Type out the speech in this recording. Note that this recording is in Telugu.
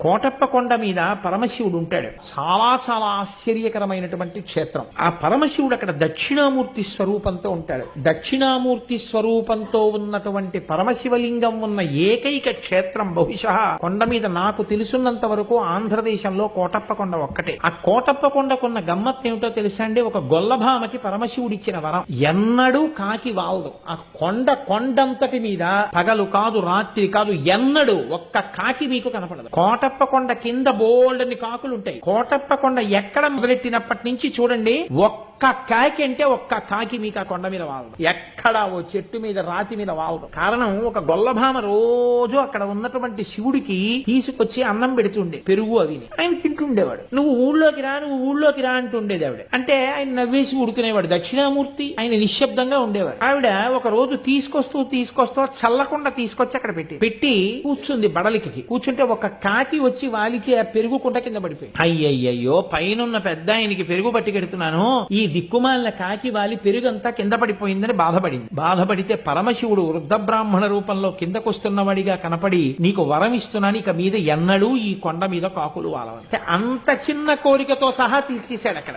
కోటప్ప కొండ మీద పరమశివుడు ఉంటాడు. చాలా చాలా ఆశ్చర్యకరమైనటువంటి క్షేత్రం. ఆ పరమశివుడు అక్కడ దక్షిణామూర్తి స్వరూపంతో ఉంటాడు. దక్షిణామూర్తి స్వరూపంతో ఉన్నటువంటి పరమశివలింగం ఉన్న ఏకైక క్షేత్రం బహుశా కొండ మీద నాకు తెలుసున్నంత వరకు ఆంధ్రదేశంలో కోటప్ప కొండ ఒక్కటే. ఆ కోటప్ప కొండకున్న గమ్మత్ ఏమిటో తెలుసా అండి? ఒక గొల్లభామకి పరమశివుడిచ్చిన వరం. ఎన్నడూ కాకి వాలదు. ఆ కొండ కొండంతటి మీద పగలు కాదు రాత్రి కాదు ఎన్నడూ ఒక్క కాకి మీకు కనపడదు. కోట కొండ కింద బోల్డని కాకులు ఉంటాయి కోటప్ప కొండ ఎక్కడ మొదలెట్టినప్పటి నుంచి చూడండి ఒక్క కాకి అంటే ఒక్క కాకి మీకు ఆ కొండ మీద వాలదు. ఎక్కడ ఓ చెట్టు మీద రాతి మీద వాలదు. కారణం ఒక గొల్లభామ రోజు అక్కడ ఉన్నటువంటి శివుడికి తీసుకొచ్చి అన్నం పెడుతుండే పెరుగు అవి ఆయన తింటుండేవాడు. నువ్వు ఊళ్ళోకి రా నువ్వు ఊళ్ళోకి రా అంటుండేది ఆవిడ అంటే ఆయన నవ్వేసి ఉడుకునేవాడు. దక్షిణామూర్తి ఆయన నిశ్శబ్దంగా ఉండేవాడు. ఆవిడ ఒక రోజు తీసుకొస్తూ తీసుకొస్తూ చల్లకుండా తీసుకొచ్చి అక్కడ పెట్టి పెట్టి కూర్చుంది బడలికి కూర్చుంటే ఒక కాకి వచ్చి వాలికి ఆ పెరుగు కుండ కింద పడిపోయి అయ్యయ్యో పైనున్న పెద్ద ఆయనకి పెరుగు పట్టుకెడుతున్నాను ఈ దిక్కుమాలిన కాకి వాలి పెరుగంతా కింద పడిపోయిందని బాధపడింది. బాధపడితే పరమశివుడు వృద్ధ బ్రాహ్మణ రూపంలో కిందకొస్తున్నవాడిగా కనపడి నీకు వరం ఇస్తున్నాను ఇక మీద ఎన్నడూ ఈ కొండ మీద కాకులు వాలవని అంత చిన్న కోరికతో సహా తీర్చేశాడు అక్కడ.